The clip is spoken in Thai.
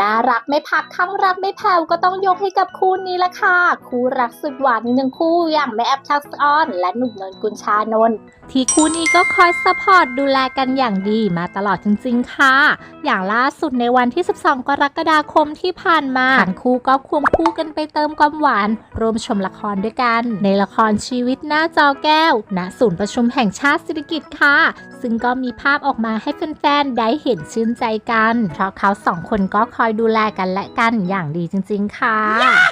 น่ารักไม่พักข้างรักไม่แผ่วก็ต้องยกให้กับคู่นี้ละค่ะ คู่รักสุดหวานหนึ่งคู่อย่างแม่แอปทักษออน และหนุ่มนนกุลชานนท์ที่คู่นี้ก็คอยซัพพอร์ตดูแลกันอย่างดีมาตลอดจริงๆค่ะ อย่างล่าสุดในวันที่ 12 กรกฎาคมที่ผ่านมาทั้งคู่ก็ควงคู่กันไปเติมความหวานรวมชมละครด้วยกัน ในละครชีวิตหน้าจอแก้วณศูนย์ประชุมแห่งชาติสิริกิติ์ค่ะ ซึ่งก็มีภาพออกมาให้แฟนๆได้เห็นชื่นใจกัน เพราะเขาสองคนก็คอยดูแลกันและกันอย่างดีจริง ๆ ค่ะ